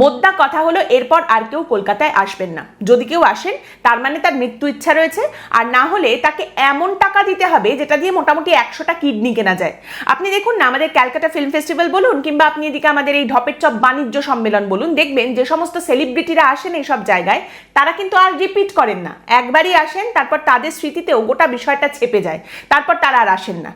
মোদ্দা কথা হলো, এরপর আর কেউ কলকাতায় আসবেন না। যদি কেউ আসেন, তার মানে তার মৃত্যু ইচ্ছা রয়েছে, আর না হলে তাকে এমন টাকা দিতে হবে, যেটা দিয়ে মোটামুটি একশোটা কিডনি কেনা যায়। আপনি দেখুন না, আমাদের ক্যালকাটা ফিল্ম ফেস্টিভ্যাল বলুন, কিংবা আপনি এদিকে আমাদের এই ঢপের চপ বাণিজ্য সম্মেলন বলুন, দেখবেন যে সমস্ত সেলিব্রিটিরা আসেন এইসব জায়গায়, তারা কিন্তু আর রিপিট করেন না। একবারই আসেন, তারপর তাদের স্মৃতিতেও গোটা বিষয়টা ছেপে যায়, তারপর তারা আর আসেন না।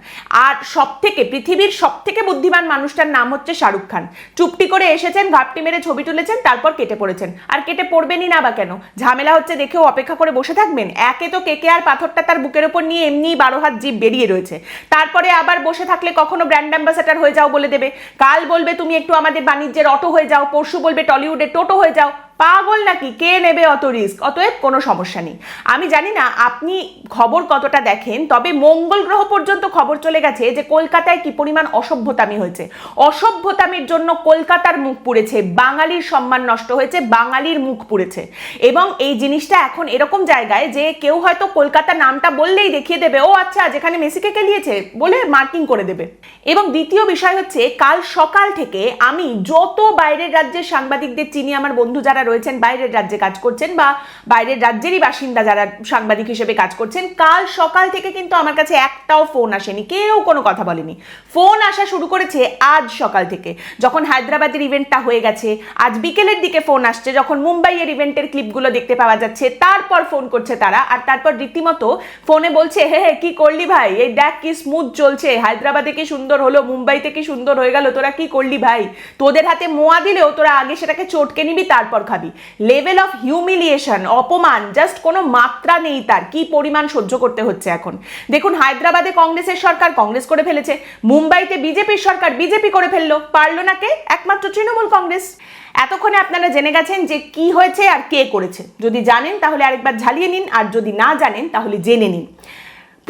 আর সব থেকে পৃথিবীর সব থেকে বুদ্ধিমান মানুষটার নাম হচ্ছে শাহরুখ খান। চুপটি করে এসেছেন, ঘাপটি মেরে ছবি তুলেছেন তারপর কেটে পড়েছেন। আর কেটে পড়বেনই না বা কেন? ঝামেলা হচ্ছে দেখেও অপেক্ষা করে বসে থাকবেন? একে তো কেকে আর পাথরটা তার বুকের ওপর নিয়ে এমনি বারো হাত জীব বেরিয়ে রয়েছে। তারপরে আবার বসে থাকলে কখনো ব্র্যান্ড অ্যাম্বাসাডার হয়ে যাও বলে দেবে। কাল বলবে, তুমি একটু আমাদের বাণিজ্যের অটো হয়ে যাও, পরশু বলবে টলিউডের টোটো হয়ে যাও। পাগল নাকি? কে নেবে অত রিস্ক অতএব কোনো সমস্যা নেই। আমি জানি না আপনি খবর কতটা দেখেন, তবে মঙ্গল গ্রহ পর্যন্ত খবর চলে গেছে যে কলকাতায় কি পরিমাণ অসভ্যতামি হয়েছে। অসভ্যতামির জন্য কলকাতার মুখ পুড়েছে, বাঙালির সম্মান নষ্ট হয়েছে, বাঙালির মুখ পুড়েছে। এবং এই জিনিসটা এখন এরকম জায়গায় যে কেউ হয়তো কলকাতা নামটা বললেই দেখিয়ে দেবে, ও আচ্ছা যেখানে মেসিকে কেলিয়েছে বলে মার্কিং করে দেবে। এবং দ্বিতীয় বিষয় হচ্ছে, কাল সকাল থেকে আমি যত বাইরের রাজ্যের সাংবাদিকদের চিনি, আমার বন্ধু যারা রয়েছেন, বাইরের রাজ্যে কাজ করছেন বা বাইরের রাজ্যেরই বাসিন্দা যারা সাংবাদিক হিসেবে কাজ করছেন, কাল সকাল থেকে কিন্তু আমার কাছে একটাও ফোন আসেনি, কেউ কোনো কথা বলেনি। ফোন আসা শুরু করেছে আজ সকাল থেকে। যখন হায়দ্রাবাদের ইভেন্টটা হয়ে গেছে, আজ বিকেলের দিকে ফোন আসছে, যখন মুম্বাইয়ের ইভেন্টের ক্লিপগুলো দেখতে পাওয়া যাচ্ছে, তারপর ফোন করছে তারা আর তারপর রীতিমতো ফোনে বলছে, হে হে, কি করলি ভাই? এই দেখ কি স্মুথ চলছে, হায়দ্রাবাদে কি সুন্দর হলো, মুম্বাইতে কি সুন্দর হয়ে গেল, তোরা কি করলি ভাই? তোদের হাতে মোয়া দিলেও তোরা আগে সেটাকে চটকে নিবি, তারপর খাবি। লেভেল অফ হিউমিলিয়েশন অপমান জাস্ট কোনো মাত্রা নেই তার। কি পরিমাণ সহ্য করতে হচ্ছে এখন? দেখুন, হায়দ্রাবাদে কংগ্রেসের সরকার কংগ্রেস করে ফেলেছে। মুম্বাইতে বিজেপির সরকার বিজেপি করে ফেলল। পারল না কে? একমাত্র তৃণমূল কংগ্রেস। এতক্ষণে আপনারা জেনে গেছেন যে কি হয়েছে আর কে করেছে। যদি জানেন তাহলে আরেকবার ঝালিয়ে নিন, আর যদি না জানেন তাহলে জেনে নিন।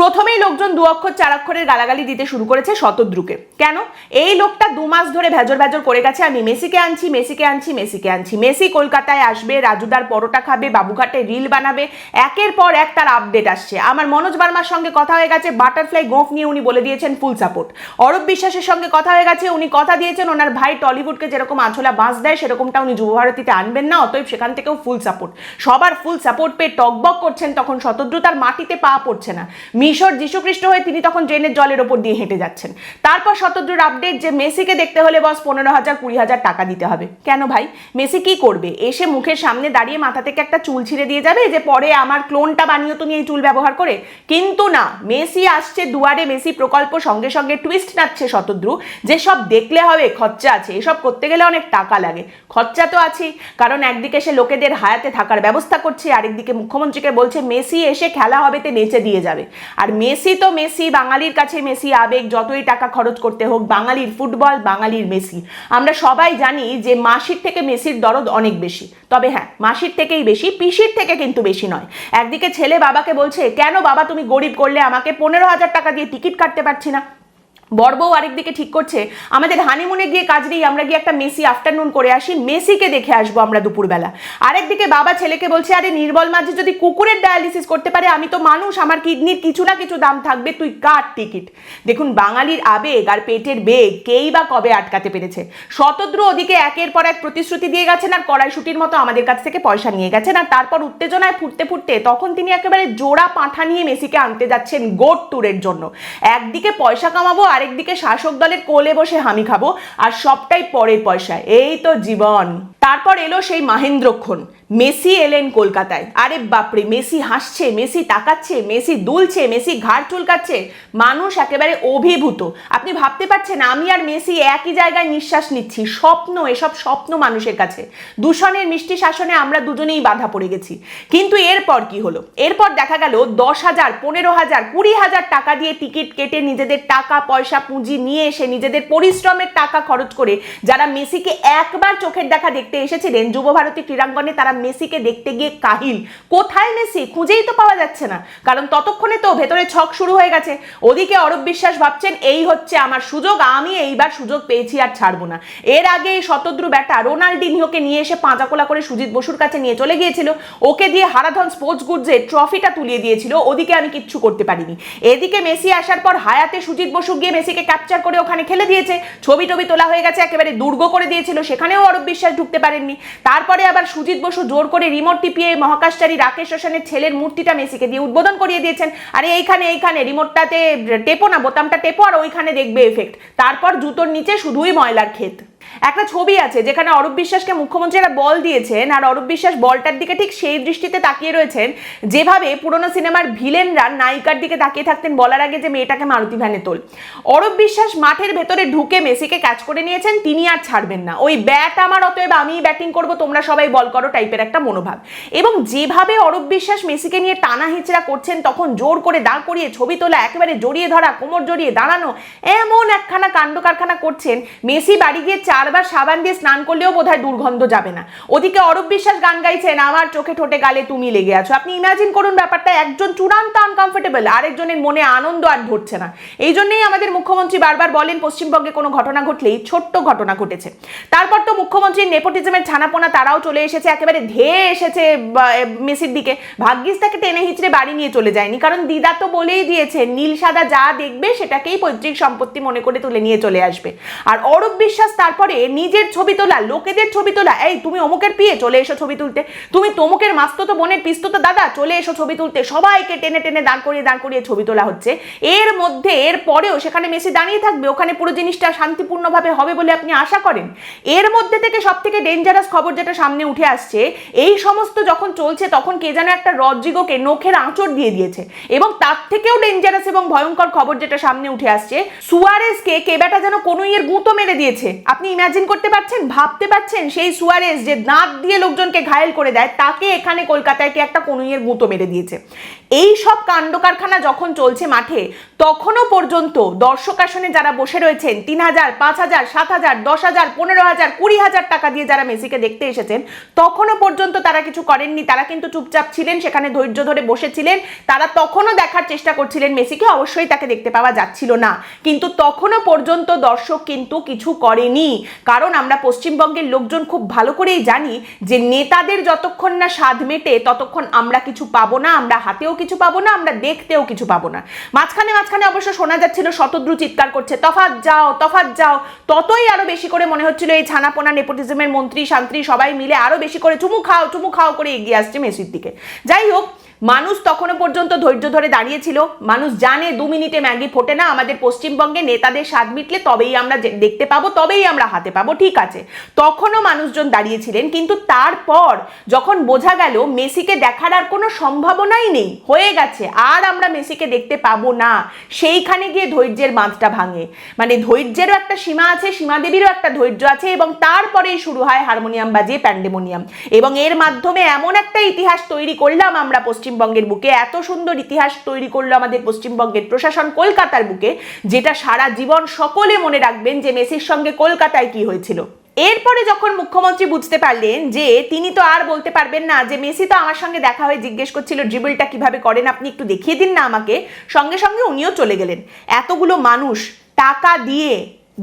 প্রথমেই লোকজন দু অক্ষর, চার অক্ষরের গালাগালি দিতে শুরু করেছে শতদ্রুকে। কেন? এই লোকটা দু মাস ধরে ভেজর ভেজর করে গেছে, আমি মেসিকে আনছি মেসিকে আনছি মেসিকে আনছি। মেসি কলকাতায় আসবে রাজুদার পরোটা খাবে, বাবুঘাটে রিল বানাবে, একের পর এক তার আপডেট আসছে। আমার মনোজ বার্মার সঙ্গে কথা হয়ে গেছে, বাটারফ্লাই গোফ নিয়ে উনি বলে দিয়েছেন ফুল সাপোর্ট অরূপ বিশ্বাসের সঙ্গে কথা হয়ে গেছে, উনি কথা দিয়েছেন ওনার ভাই টলিউডকে যেরকম আঁচলা বাঁশ দেয়, সেরকমটা উনি যুবভারতীতে আনবেন না, অতএব সেখান থেকেও ফুল সাপোর্ট সবার ফুল সাপোর্ট পেয়ে টকবক করছেন তখন শতদ্রু, তার মাটিতে পা পড়ছে না। মিশর যীশুখ্রিস্ট হয়ে তিনি তখন ড্রেনের জলের ওপর দিয়ে হেঁটে যাচ্ছেন। তারপর শতদ্রুর আপডেট যে মেসিকে দেখতে হলে বস পনেরো হাজার, কুড়ি হাজার টাকা দিতে হবে। কেন ভাই? মেসি কি করবে? এসে মুখের সামনে দাঁড়িয়ে মাথা থেকে একটা চুল ছিঁড়ে দিয়ে যাবে যে পরে আমার ক্লোনটা বানিয়ে তুমি এই চুল ব্যবহার করে? কিন্তু না, মেসি আসছে দুয়ারে, মেসি প্রকল্প সঙ্গে সঙ্গে টুইস্ট নাচ্ছে শতদ্রু। যে সব দেখলে হবে, খরচা আছে, এসব করতে গেলে অনেক টাকা লাগে। খরচা তো আছেই, কারণ একদিকে সে লোকেদের হায়াতে থাকার ব্যবস্থা করছে, আরেকদিকে মুখ্যমন্ত্রীকে বলছে, মেসি এসে খেলা হবে তে নেচে দিয়ে যাবে। আর মেসি তো মেসি, বাঙালির কাছে মেসি আবেগ, যতই টাকা খরচ করতে হোক, বাঙালির ফুটবল, বাঙালির মেসি। আমরা সবাই জানি যে মাসির থেকে মেসির দরদ অনেক বেশি। তবে হ্যাঁ মাসির থেকেই বেশি, পিসির থেকে কিন্তু বেশি নয়। একদিকে ছেলে বাবাকে বলছে, কেন বাবা তুমি গরিব করলে? আমাকে পনেরো হাজার টাকা দিয়ে টিকিট কাটতে পারছি না। বড়বউ আরেকদিকে ঠিক করছে, আমাদের হানিমুনে গিয়ে কাজ নেই, আমরা গিয়ে একটা মেসি আফটারনুন করে আসি, মেসিকে দেখে আসব আমরা দুপুরবেলা। আরেকদিকে বাবা ছেলেকে বলছে, আরে নির্বল মাঝে যদি কুকুরের ডায়ালিসিস করতে পারে, আমি তো মানুষ, আমার কিডনির কিছু না কিছু দাম থাকবে, তুই কাট টিকিট দেখুন, বাঙালির আবেগ আর পেটের বেগ কেই বা কবে আটকাতে পেরেছে। শতদ্র ওদিকে একের পর এক প্রতিশ্রুতি দিয়ে গেছেন আর কড়াইশুটির মতো আমাদের কাছ থেকে পয়সা নিয়ে গেছেন আর তারপর উত্তেজনায় ফুটতে ফুটতে তখন তিনি একেবারে জোড়া পাঁঠা নিয়ে মেসিকে আনতে যাচ্ছেন গোট ট্যুরের জন্য। একদিকে পয়সা কামাবো আরেকদিকে শাসক দলের কোলে বসে হামি খাব আর সবটাই পরের পয়সা এই তো জীবন। তারপর এলো সেই মাহেন্দ্রক্ষণ মেসি এলেন কলকাতায়। আরে বাপরে, মেসি হাসছে, মেসি তাকাচ্ছে, মেসি দুলছে, মেসি ঘাড় চুলকাচ্ছে, মানুষ একেবারে অভিভূত। আপনি ভাবতে পারছেন, আমি আর মেসি একই জায়গায় নিঃশ্বাস নিচ্ছি, স্বপ্ন, এসব স্বপ্ন মানুষের কাছে। দূষণের মিষ্টি শাসনে আমরা দুজনেই বাধা পড়ে গেছি। কিন্তু এরপর কি হলো? এরপর দেখা গেল দশ হাজার, পনেরো হাজার, কুড়ি হাজার টাকা দিয়ে টিকিট কেটে নিজেদের টাকা, পয়সা, পুঁজি নিয়ে এসে নিজেদের পরিশ্রমের টাকা খরচ করে যারা মেসিকে একবার চোখের দেখা দেখতে এসেছিলেন যুবভারতী ক্রীড়াঙ্গনে তারা মেসিকে দেখতে গিয়ে কাহিল। কোথায় মেসি? খুঁজেই তো পাওয়া যাচ্ছে না। কারণ ততক্ষণে তো ভেতরে ছক শুরু হয়ে গেছে। ওদিকে অরূপ বিশ্বাস ভাবছেন, এই হচ্ছে আমার সুযোগ, আমি এইবার সুযোগ পেয়েছি আর ছাড়বো না। এর আগে শতদ্রু ব্যাটা রোনাল্ডিনিওকে নিয়ে এসে পাঁচাকোলা করে সুজিত বসুর কাছে নিয়ে চলে গিয়েছিল। ওকে দিয়ে হারাধন স্পোর্টস গুডসে ট্রফিটা তুলিয়ে দিয়েছিল। ওদিকে আমি কিচ্ছু করতে পারিনি। এদিকে মেসি আসার পর হায়াতে সুজিত বসু গিয়ে মেসিকে ক্যাপচার করে ওখানে খেলে দিয়েছে। ছবি টবি তোলা হয়ে গেছে, একেবারে দুর্গ করে দিয়েছিল। সেখানেও অরূপ বিশ্বাস ঢুকতে পারেননি। তারপরে আবার সুজিত বসু জোর করে রিমোট টিপিয়ে মহাকাশচারী রাকেশ রোশনের ছেলের মূর্তিটা মেসিকে দিয়ে উদ্বোধন করিয়ে দিয়েছেন। আরে এইখানে এইখানে রিমোটটাতে টেপো না, বোতামটা টেপো আর ওইখানে দেখবে এফেক্ট তারপর জুতোর নিচে শুধুই ময়লার ক্ষেত। একটা ছবি আছে যেখানে অরূপ বিশ্বাসকে মুখ্যমন্ত্রীরা বল দিয়েছেন, আর অরূপ বিশ্বাস বলটার দিকে ঠিক সেই দৃষ্টিতে তাকিয়ে রয়েছেন, যেভাবে পুরনো সিনেমার ভিলেনরা নায়িকার দিকে তাকিয়ে থাকতেন বলার আগে যে মেয়েটাকে মারুতি ভ্যানে তোল। অরূপ বিশ্বাস মাঠের ভেতরে ঢুকে মেসিকে ক্যাচ করে নিয়েছেন, তিনি আর ছাড়বেন না। ওই ব্যাট আমার, অতএব আমি ব্যাটিং করব, তোমরা সবাই বল করো টাইপের একটা মনোভাব। এবং যেভাবে অরূপ বিশ্বাস মেসিকে নিয়ে টানা হিচড়া করছেন, তখন জোর করে দাঁড় করিয়ে ছবি তোলা, একেবারে জড়িয়ে ধরা, কোমর জড়িয়ে দাঁড়ানো, এমন একখানা কাণ্ড কারখানা করছেন, মেসি বাড়ি গিয়ে চারবার সাবান দিয়ে স্নান করলেও বোধহয় দুর্গন্ধ যাবে না। ওদিকে অরূপ বিশ্বাস গান গাইছেন, আমার চোখে ঠোঁটে গালে তুমি লেগে আছো। আপনি ইমাজিন করুন ব্যাপারটা, একজন চূড়ান্ত আনকমফোর্টেবল আরেকজনের মনে আনন্দ আর ধরছে না। এই জন্যই আমাদের মুখ্যমন্ত্রী বারবার বলেন, পশ্চিমবঙ্গে কোনো ঘটনা ঘটলেই ছোট্ট ঘটনা ঘটেছে। তারপর তো মুখ্যমন্ত্রীর নেপোটিজমের ছানাপোনা তারাও চলে এসেছে, একেবারে ধেয়ে এসেছে মেসির দিকে। ভাগ্যিস তাকে টেনে হিচড়ে বাড়ি নিয়ে চলে যায়নি, কারণ দিদা তো বলেই দিয়েছে নীল সাদা যা দেখবে সেটাকেই পৈতৃক সম্পত্তি মনে করে তুলে নিয়ে চলে আসবে। আর অরূপ বিশ্বাস তারপরে নিজের ছবি তোলা, লোকেদের ছবি তোলা। এই, তুমি অমুকের পিয়ে চলে এসো ছবি তুলতে। তুমি তমুকের মাস্ততো বোনের পিস্ততো দাদা চলে এসো ছবি তুলতে। সবাইকে টেনে টেনে দাঁড় করিয়ে দাঁড় করিয়ে ছবি তোলা হচ্ছে। এর মধ্যে, এর পরেও সেখানে মেসি দাঁড়িয়ে থাকবে। ওখানে পুরো জিনিসটা শান্তিপূর্ণভাবে হবে বলে আপনি আশা করেন? এর মধ্যে থেকে সব থেকে ডেঞ্জারাস খবর যেটা সামনে উঠে আসছে, এই সমস্ত যখন চলছে, তখন কে যেন একটা রজ্জিগোকে নখের আঁচড় দিয়ে দিয়েছে। এবং তার থেকেও ডেঞ্জারাস এবং ভয়ঙ্কর খবর যেটা সামনে উঠে আসছে, সুয়ারেজকে কে বেটা যেন কোনো ইয়ের গুঁতো মেরে দিয়েছে। আপনি ইমাজিন করতে পারছেন, ভাবতে পারছেন সেই সুয়ারেজ যে দাঁত দিয়ে লোকজনকে ঘায়েল করে দেয়, তাকে এখানে কলকাতায় কে একটা কনুইয়ের গুঁতো মেরে দিয়েছে। এই সব কাণ্ড কারখানা যখন চলছে মাঠে, তখনও পর্যন্ত দর্শক আসনে যারা বসে রয়েছেন, তিন হাজার, পাঁচ হাজার, সাত হাজার, দশ হাজার, পনেরো হাজার, কুড়ি হাজার টাকা দিয়ে যারা মেসিকে দেখতে এসেছেন, তখনও পর্যন্ত তারা কিছু করেননি। তারা কিন্তু চুপচাপ ছিলেন, সেখানে ধৈর্য ধরে বসেছিলেন। তারা তখনও দেখার চেষ্টা করছিলেন মেসিকে, অবশ্যই তাকে দেখতে পাওয়া যাচ্ছিল না। কিন্তু তখনও পর্যন্ত দর্শক কিন্তু কিছু করেনি। কারণ আমরা পশ্চিমবঙ্গের লোকজন খুব ভালো করেই জানি যে নেতাদের যতক্ষণ না স্বাদ মেটে ততক্ষণ আমরা কিছু পাবো না, আমরা হাতেও কিছু পাবো না, আমরা দেখতেও কিছু পাবো না। মাঝখানে মাঝখানে অবশ্য শোনা যাচ্ছিল শতদ্রু চিৎকার করছে তফাত যাও তফাত যাও। ততই আরও বেশি করে মনে হচ্ছিল এই ছানাপোনা নেপোটিজমের মন্ত্রী শান্ত্রী সবাই মিলে আরও বেশি করে চুমু খাও চুমু খাও করে এগিয়ে আসছে মেসির দিকে। যাই হোক মানুষ তখনও পর্যন্ত ধৈর্য ধরে দাঁড়িয়েছিল। মানুষ জানে দু মিনিটে ম্যাগি ফোটে না, আমাদের পশ্চিমবঙ্গে নেতাদের স্বাদ মিটলে তবেই আমরা দেখতে পাবো, তবেই আমরা হাতে পাবো, ঠিক আছে। তখনও মানুষজন দাঁড়িয়েছিলেন, কিন্তু তারপর যখন বোঝা গেল মেসিকে দেখার আর কোনো সম্ভাবনাই নেই, হয়ে গেছে, আর আমরা মেসিকে দেখতে পাবো না, সেইখানে গিয়ে ধৈর্যের বাঁধটা ভাঙে। মানে ধৈর্যেরও একটা সীমা আছে সীমা দেবীরও একটা ধৈর্য আছে, এবং তারপরেই শুরু হয় হারমোনিয়াম বাজিয়ে প্যান্ডেমোনিয়াম। এবং এর মাধ্যমে এমন একটা ইতিহাস তৈরি করলাম আমরা পশ্চিমবঙ্গের বুকে। এত সুন্দর ইতিহাস তৈরি করল আমাদের পশ্চিমবঙ্গের প্রশাসন কলকাতার বুকে, যেটা সারা জীবন সকলে মনে রাখবেন যে মেসির সঙ্গে কলকাতায় কি হয়েছিল। এরপরে যখন মুখ্যমন্ত্রী বুঝতে পারলেন যে তিনি তো আর বলতে পারবেন না যে মেসি তো আমার সঙ্গে দেখা হয়ে জিজ্ঞেস করছিল ড্রিবলটা কীভাবে করেন? আপনি একটু দেখিয়ে দিন না আমাকে। সঙ্গে সঙ্গে উনিও চলে গেলেন। এতগুলো মানুষ টাকা দিয়ে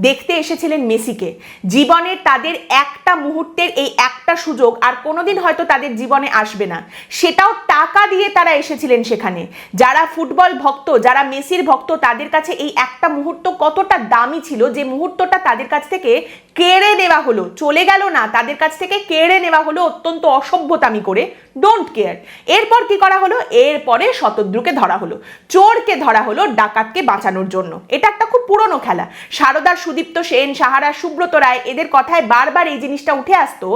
দেখতে এসেছিলেন মেসিকে। জীবনের তাদের একটা মুহূর্তের এই একটা সুযোগ আর কোনোদিন হয়তো তাদের জীবনে আসবে না। সেটাও টাকা দিয়ে তারা এসেছিলেন সেখানে। যারা ফুটবল ভক্ত, যারা মেসির ভক্ত, তাদের কাছে এই একটা মুহূর্ত কতটা দামি ছিল যে মুহূর্তটা তাদের কাছ থেকে কেড়ে নেওয়া হলো, চলে গেল না, তাদের কাছ থেকে কেড়ে নেওয়া হলো অত্যন্ত অসভ্যতামি করে ডোন্ট কেয়ার এরপর কি করা হলো? এরপরে শতদ্রুকে ধরা হলো, চোরকে ধরা হলো ডাকাতকে বাঁচানোর জন্য। এটা একটা খুব পুরনো খেলা। সারদার সুদীপ্ত সেন, সাহারা, সুব্রত রায়, এদের কথায় বারবার এই জিনিসটা উঠে আসতো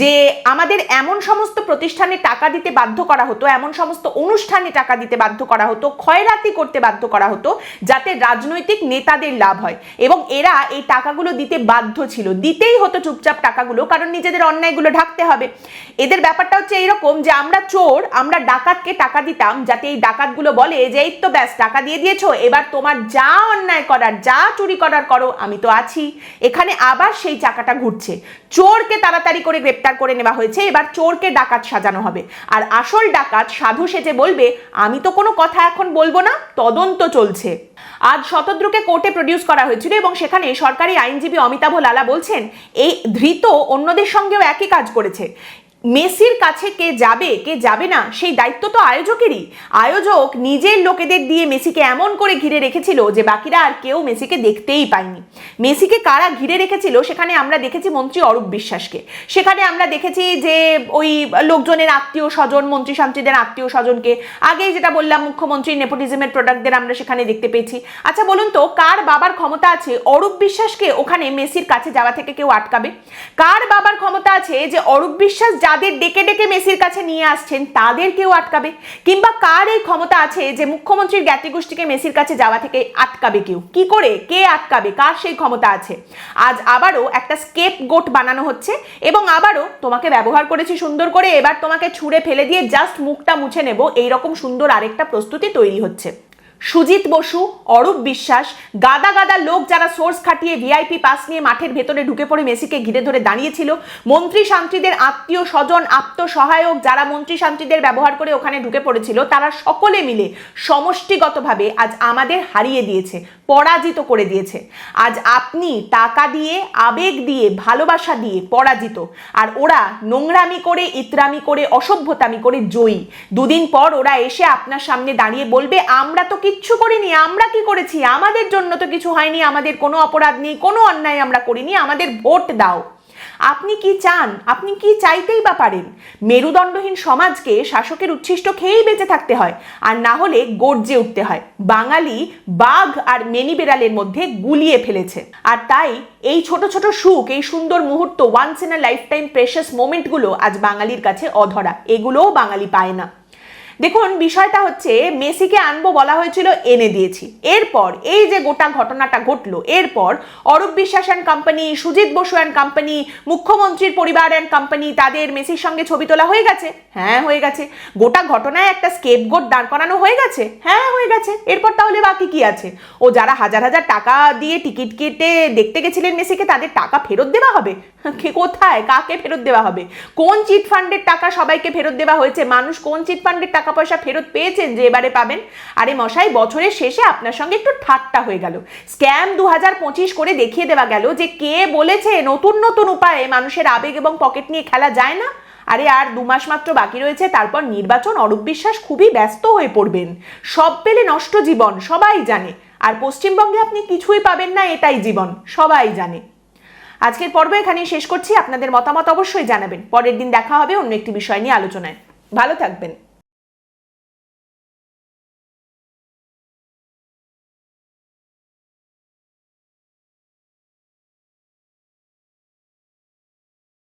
যে আমাদের এমন সমস্ত প্রতিষ্ঠানে টাকা দিতে বাধ্য করা হতো, এমন সমস্ত অনুষ্ঠানে টাকা দিতে বাধ্য করা হতো, ক্ষয়রাতি করতে বাধ্য করা হতো, যাতে রাজনৈতিক নেতাদের লাভ হয়। এবং এরা এই টাকাগুলো দিতে বাধ্য ছিল। দিতেই হতো চুপচাপ টাকাগুলো, কারণ নিজেদের অন্যায়গুলো ঢাকতে হবে। এদের ব্যাপারটা হচ্ছে এইরকম যে, আমরা চোর, আমরা ডাকাতকে টাকা দিতাম, যাতে এই ডাকাতগুলো বলে যে, এই তো ব্যাস, টাকা দিয়ে দিয়েছ, এবার তোমার যা অন্যায় করার, যা চুরি করার করো, আমি তো আছি। এখানে আবার সেই চাকাটা ঘুরছে। চোরকে তাড়াতাড়ি করে গ্রেপ্তার করে নেওয়া হয়েছে। এবার চোরকে ডাকাত সাজানো হবে। আর আসল ডাকাত সাধু সেজে বলবে, আমি তো কোনো কথা এখন বলব না, তদন্ত চলছে। আজ শতদ্রুকে কোর্টে প্রডিউস করা হয়েছিল এবং সেখানে সরকারি আইনজীবী অমিতাভ লালা বলছেন, এই ধৃত অন্যদের সঙ্গেও একই কাজ করেছে। মেসির কাছে কে যাবে কে যাবে না, সেই দায়িত্ব তো আয়োজকেরই। আয়োজক নিজের লোকেদের দিয়ে মেসিকে এমন করে ঘিরে রেখেছিল যে বাকিরা আর কেউ মেসিকে দেখতেই পায়নি। মেসিকে কারা ঘিরে রেখেছিল সেখানে আমরা দেখেছি মন্ত্রী অরূপ বিশ্বাসকে। সেখানে আমরা দেখেছি যে ওই লোকজনের আত্মীয় স্বজন, মন্ত্রী শান্তিদের আত্মীয় স্বজনকে। আগেই যেটা বললাম, মুখ্যমন্ত্রী নেপোটিজমের প্রোডাক্টদের আমরা সেখানে দেখতে পেয়েছি। আচ্ছা বলুন তো, কার বাবার ক্ষমতা আছে অরূপ বিশ্বাসকে ওখানে মেসির কাছে যাওয়া থেকে কেউ আটকাবে? কার বাবার ক্ষমতা আছে যে অরূপ বিশ্বাস যাদের ডেকে ডেকে মেসির কাছে নিয়ে আসছেন তাদের কেউ আটকাবে? কিংবা কার এই ক্ষমতা আছে যে মুখ্যমন্ত্রীর জ্ঞাতিগোষ্ঠীকে মেসির কাছে যাওয়া থেকে আটকাবে কেউ? কি করে? কে আটকাবে? কার সেই ক্ষমতা আছে? আজ আবারও একটা স্কেপ গোট বানানো হচ্ছে এবং আবারও তোমাকে ব্যবহার করেছি সুন্দর করে, এবার তোমাকে ছুঁড়ে ফেলে দিয়ে জাস্ট মুখটা মুছে নেব। এইরকম সুন্দর আরেকটা প্রস্তুতি তৈরি হচ্ছে। সুজিত বসু, অরূপ বিশ্বাস, গাদা গাদা লোক যারা সোর্স খাটিয়ে ভিআইপি পাস নিয়ে মাঠের ভেতরে ঢুকে পড়ে মেসিকে ঘিরে ধরে দাঁড়িয়েছিল। মন্ত্রী শান্তিদের আত্মীয় স্বজন, আত্মসহায়ক যারা মন্ত্রী শান্তিদের ব্যবহার করে ওখানে ঢুকে পড়েছিল, তারা সকলে মিলে সমষ্টিগতভাবে আজ আমাদের হারিয়ে দিয়েছে, পরাজিত করে দিয়েছে। আজ আপনি টাকা দিয়ে, আবেগ দিয়ে, ভালোবাসা দিয়ে পরাজিত। আর ওরা নোংরামি করে, ইতরামি করে, অসভ্যতামি করে জয়ী। দুদিন পর ওরা এসে আপনার সামনে দাঁড়িয়ে বলবে, আমরা তো কিচ্ছু করিনি, আমরা কি করেছি? আমাদের জন্য তো কিছু হয়নি, আমাদের কোনো অপরাধ নেই, কোনো অন্যায় আমরা করিনি, আমাদের ভোট দাও। আপনি কি চান? আপনি কি চাইতেই বা পারেন? মেরুদণ্ডহীন সমাজকে শাসকের উচ্ছিষ্ট খেয়েই বেঁচে থাকতে হয়, আর না হলে গর্জে উঠতে হয়। বাঙালি বাঘ আর মেনি বেড়ালের মধ্যে গুলিয়ে ফেলেছে। আর তাই এই ছোট ছোট সুখ, এই সুন্দর মুহূর্ত once in a lifetime precious মোমেন্টগুলো আজ বাঙালির কাছে অধরা। এগুলোও বাঙালি পায় না। দেখুন, বিষয়টা হচ্ছে মেসিকে আনব বলা হয়েছিল, এনে দিয়েছি। এরপর এই যে গোটা ঘটনাটা ঘটলো, এরপর Arup Biswas and company, Sujit Basu and company, মুখ্যমন্ত্রীর পরিবার অ্যান্ড কোম্পানি, তাদের মেসির সঙ্গে ছবি তোলা হয়ে গেছে। হ্যাঁ হয়ে গেছে। গোটা ঘটনায় একটা স্কেপ গোট দাঁড় করানো হয়ে গেছে। হ্যাঁ হয়ে গেছে। এরপর তাহলে বাকি কি আছে? ও যারা হাজার হাজার টাকা দিয়ে টিকিট কেটে দেখতে গেছিলেন মেসিকে, তাদের টাকা ফেরত দেওয়া হবে? কোথায়? কাকে ফেরত দেওয়া হবে? কোন চিট ফান্ডের টাকা সবাইকে ফেরত দেওয়া হয়েছে? মানুষ কোন চিট ফান্ডের টাকা পয়সা ফেরত পেয়েছেন যে এবারে পাবেন। আরে মশাই, বছরের শেষে আপনার সঙ্গে একটু ঠাট্টা হয়ে গেল। স্ক্যাম দু হাজার পঁচিশ করে দেখিয়ে দেওয়া গেল যে কে বলেছে নতুন নতুন উপায়ে মানুষের আবেগ এবং পকেট নিয়ে খেলা যায় না। আরে আর দু মাস মাত্র বাকি রয়েছে, তারপর নির্বাচন, অরূপ বিশ্বাস খুবই ব্যস্ত হয়ে পড়বেন। সব পেলে নষ্ট জীবন, সবাই জানে। আর পশ্চিমবঙ্গে আপনি কিছুই পাবেন না, এটাই জীবন, সবাই জানে। আজকের পর্ব এখানেই শেষ করছি। আপনাদের মতামত অবশ্যই জানাবেন। পরের দিন দেখা হবে অন্য একটি বিষয় নিয়ে আলোচনায়। ভালো থাকবেন।